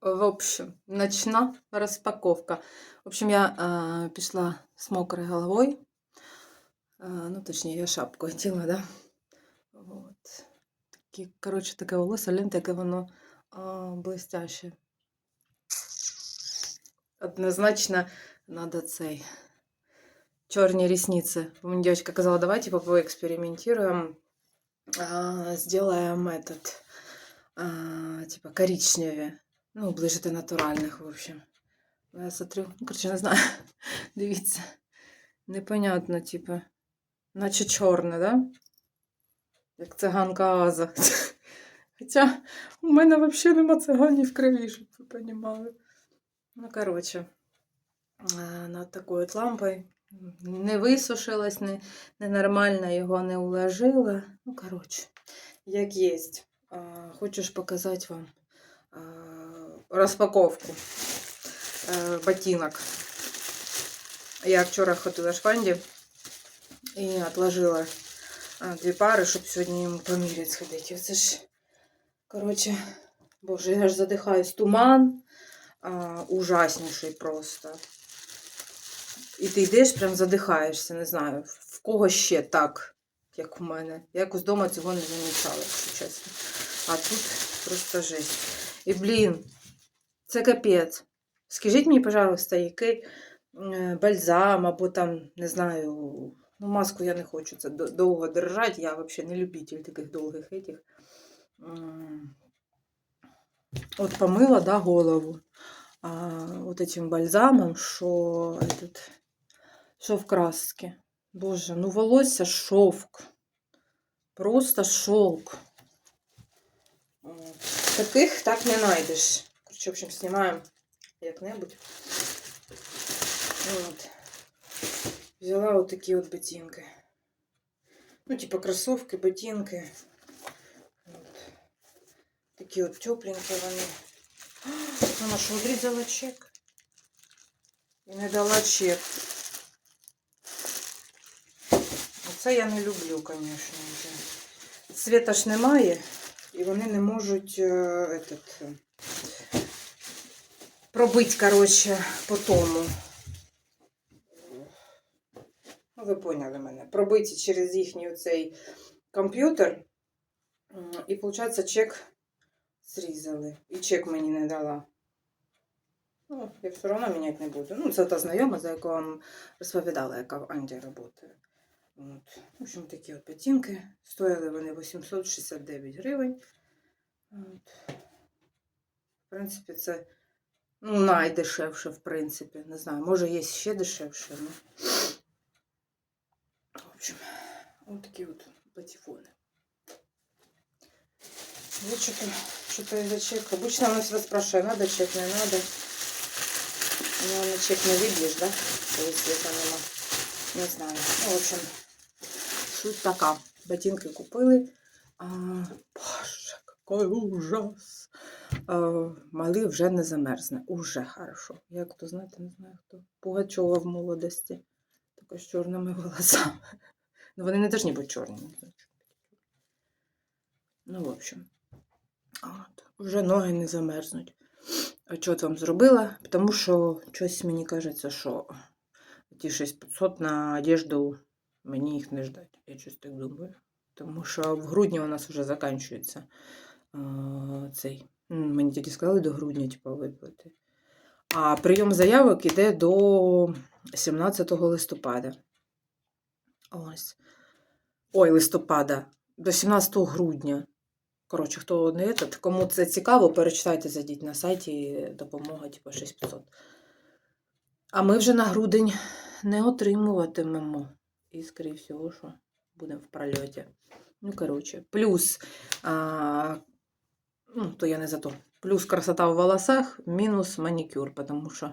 В общем, ночна розпаковка. В общем, я е, пішла з мокрою головою. Е, ну, точніше, я шапку хотіла, да? Вот. Такі, коротше, таке волосся, лента, яке воно е, блестяще. Однозначно надо цей чорні ресницы. Мені девочка казала, давай типа поэкспериментируем, а, сделаем этот, а, типа коричневее. Ну, ближе до натуральних, в общем. Я смотрю, ну, короче, не знаю. Дивіться. Непонятно, типа. Наче чорне, да? Як циганка Аза. Хоча у мене взагалі нема циганів в крові, щоб ви розуміли. Ну, коротше, над такою от лампою. Не висушилась, не, ненормально його не уложила. Ну, коротше, як є. Хочеш показати вам розпаковку е, ботинок. Я вчора ходила в шванді і отложила а, дві пари, щоб сьогодні їм поміряти сходити. Оце ж, коротше, боже, я ж задихаюсь. Туман а, ужасніший просто. І ти йдеш, прям задихаєшся, не знаю, в кого ще так, як у мене. Я якось вдома цього не замічала, якщо чесно. А тут просто жесть. І, блін, це капець. Скажіть мені, пожалуйста, який е, бальзам або там, не знаю, ну, маску я не хочу це до- довго держати. Я взагалі не любитель таких довгих этих. М, От помила, да, голову. А, вот этим бальзамом, що этот, що в краски. Боже, ну волосся шовк. Просто шовк. От. Таких так не знайдеш. Короче, в общем, знімаємо як-небудь. От. Взяла вот такі от ботинки. Ну, типа кроссовки, ботинки. От. Такі от тепленькі вони. Вона ж відрізала чек. І не дала чек. Оце я не люблю, звісно. вже. Света ж немає, і вони не можуть е, этот, е, пробити, коротше, по тому. Ну, ви поняли мене. Пробити через їхній цей комп'ютер. І, виходить, чек зрізали. І чек мені не дала. Ну, я все одно міняти не буду. Ну, це та знайома, за яку вам розповідала, яка в Анді працює. От. В общем, такі от ботинки. Стояли вони 869 гривень. От. В принципі, це ну, найдешевше, в принципі. Не знаю, може є ще дешевше. Ну. В общем, от такі от патефони. Я что-то, что-то из-за чек. Обычно она всегда спрашивает, надо чек, не надо. Но на чек не выбьешь, да? Если это нема. Не знаю. Ну, в общем, суть така. Ботинки купили. А, боже, какой ужас. Малий вже не замерзне. Уже хорошо. Як то знаєте, не знаю хто. Пугачова в молодості. Також з чорними волосами. Ну, вони не повинні бути чорними. Ну, в общем. От, вже ноги не замерзнуть. А Отчет вам зробила, тому що щось мені кажеться, що ті 6500 на одежду мені їх не ждать. Я щось так думаю. Тому що в грудні у нас вже закінчується цей. Мені тоді сказали до грудня, типу, виплати. А прийом заявок іде до 17 листопада. Ось. Ой, листопада. До 17 грудня. Коротше, хто не этот, кому це цікаво, перечитайте, зайдіть на сайті допомога, типу 6500. А ми вже на грудень не отримуватимемо. І, скоріше всього, що будемо в прольоті. Ну, коротше, плюс, а, ну, то я не за то. Плюс красота в волосах, мінус манікюр, тому що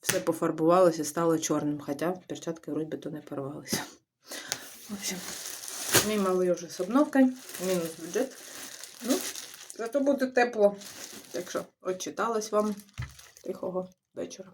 все пофарбувалося і стало чорним, хоча перчатки вроді би то не порвалися. В общем, мій малий вже з обновкою, мінус бюджет. Ну, зато буде тепло. Так що, отчиталась вам тихого вечора.